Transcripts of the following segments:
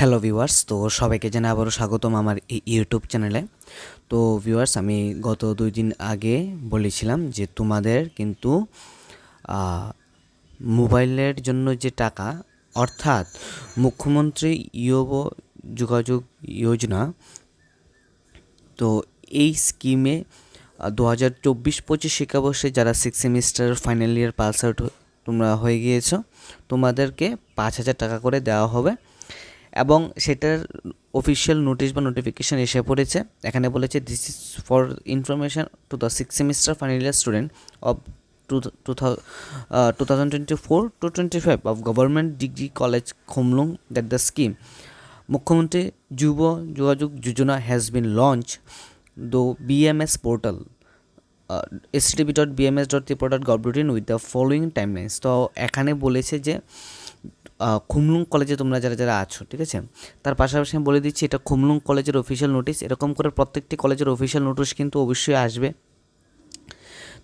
Hello viewers তো সবাইকে জানাই আবারও স্বাগতম আমার ইউটিউব চ্যানেলে তো ভিউয়ার্স আমি গত দুই দিন আগে বলেছিলাম যে তোমাদের কিন্তু মোবাইলের জন্য যে টাকা, অর্থাৎ মুখ্যমন্ত্রী ইয়ব যোগাযোগ যোজনা, তো এই স্কিমে দু হাজার চব্বিশ পঁচিশ শিক্ষাবর্ষে যারা six semester final year pass out তোমরা হয়ে গিয়েছো, তোমাদেরকে পাঁচ হাজার টাকা করে দেওয়া হবে। এবং সেটার অফিসিয়াল নোটিশ বা নোটিফিকেশান এসে পড়েছে। এখানে বলেছে this is for information to the six semester final year student of two two thousand twenty four to twenty five of government degree college Khumulwng that the scheme Mukhyamantri Yuba Yogayog Yojana has been launch through BMS portal S dot BMS dot Tripura dot gov dot in with the following timelines তো এখানে বলেছে যে খুমলুং কলেজে তোমরা যারা যারা আছো, ঠিক আছে? তার পাশাপাশি আমি বলে দিচ্ছি, এটা খুমলুং কলেজের অফিসিয়াল নোটিশ এরকম করে প্রত্যেকটি কলেজের অফিসিয়াল নোটিশ কিন্তু অবশ্যই আসবে।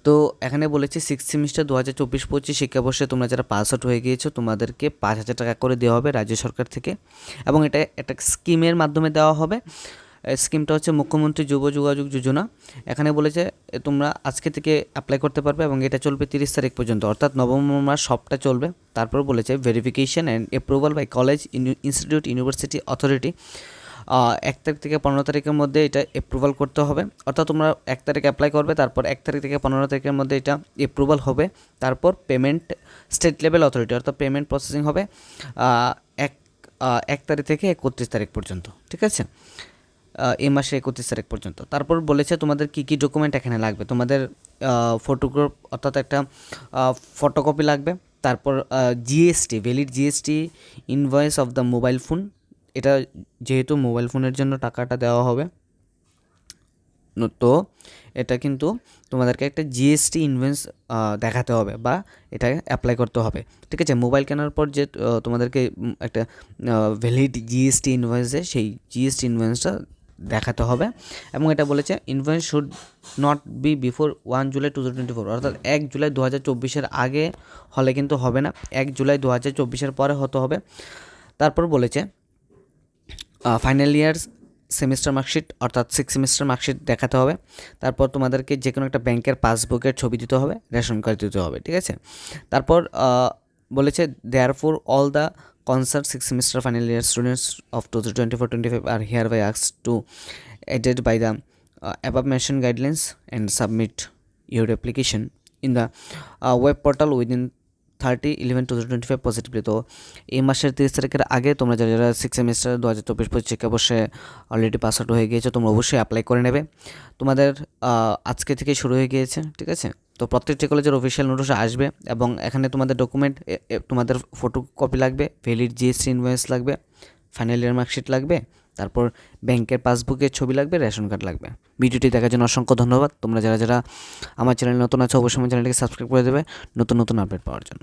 তো এখানে বলেছে সিক্স সেমিস্টার দু হাজার চব্বিশ পঁচিশ শিক্ষাবর্ষে তোমরা যারা পাস আউট হয়ে গিয়েছো, তোমাদেরকে পাঁচ হাজার টাকা করে দেওয়া হবে রাজ্য সরকার থেকে। এবং এটা একটা স্কিমের মাধ্যমে দেওয়া হবে। স্কিমটা হচ্ছে মুখ্যমন্ত্রী যুব যোগাযোগ যোজনা। এখানে বলেছে তোমরা আজকে থেকে অ্যাপ্লাই করতে পারবে এবং এটা চলবে তিরিশ তারিখ পর্যন্ত। অর্থাৎ নভেম্বর মাস সবটা চলবে। তারপর বলেছে verification and approval by college institute university authority এক তারিখ থেকে পনেরো তারিখের মধ্যে এটা অ্যাপ্রুভাল করতে হবে। অর্থাৎ তোমরা এক তারিখ অ্যাপ্লাই করবে, তারপর এক তারিখ থেকে পনেরো তারিখের মধ্যে এটা অ্যাপ্রুভাল হবে। তারপর পেমেন্ট স্টেট লেভেল অথরিটি অর্থাৎ পেমেন্ট প্রসেসিং হবে এক এক তারিখ থেকে একত্রিশ তারিখ পর্যন্ত। ঠিক আছে? এই মাসে একত্রিশ তারিখ পর্যন্ত। তারপর বলেছে তোমাদের কী কী ডকুমেন্ট এখানে লাগবে? তোমাদের ফটোগ্রাফ অর্থাৎ একটা ফটোকপি লাগবে। তারপর GST valid GST invoice of the mobile phone এটা যেহেতু মোবাইল ফোনের জন্য টাকাটা দেওয়া হবে তো এটা কিন্তু তোমাদেরকে একটা জিএসটি ইনভয়েস দেখাতে হবে বা এটা অ্যাপ্লাই করতে হবে। ঠিক আছে? মোবাইল কেনার পর যে তোমাদেরকে একটা ভ্যালিড জিএসটি ইনভয়েস সেই জিএসটি ইনভয়েসটা দেখাতে হবে। এবং এটা বলেছে invoice should not be before one July two twenty four অর্থাৎ এক জুলাই দু হাজার চব্বিশের আগে হলে কিন্তু হবে না। এক জুলাই দু হাজার চব্বিশের পরে হতে হবে। তারপর বলেছে ফাইনাল ইয়ার সেমিস্টার মার্কশিট অর্থাৎ সিক্স সেমিস্টার মার্কশিট দেখাতে হবে। তারপর তোমাদেরকে যে কোনো একটা ব্যাংকের পাসবুকের ছবি দিতে হবে, রেশন কার্ড দিতে হবে, ঠিক আছে? তারপর বলেছে therefore all the students of two twenty four twenty five are hereby আক্স to aided by the uh, above mentioned guidelines and submit your application in the uh, web portal within thirty eleven two twenty five positively তো এই মাসের তিরিশ তারিখের আগে তোমরা যারা যারা six semester দু হাজার চব্বিশ পঁচিশ শিক্ষাবর্ষে অলরেডি পাস আউট হয়ে গিয়েছো, তোমরা অবশ্যই অ্যাপ্লাই করে নেবে। তোমাদের আজকে থেকে শুরু হয়ে গিয়েছে, ঠিক আছে? তো প্রত্যেকটি কলেজের অফিসিয়াল নোটিশ আসবে এবং এখানে তোমাদের ডকুমেন্ট তোমাদের ফটো কপি লাগবে ভ্যালিড জিএসটি ইনভয়েস লাগবে ফাইনাল ইয়ার মার্কশিট লাগবে তারপর ব্যাংকের পাসবুকের ছবি লাগবে, রেশন কার্ড লাগবে। ভিডিওটি দেখার জন্য অসংখ্য ধন্যবাদ। তোমরা যারা যারা আমার চ্যানেল নতুন আছে, অবশ্যই আমার চ্যানেলটিকে সাবস্ক্রাইব করে দেবে নতুন নতুন আপডেট পাওয়ার জন্য।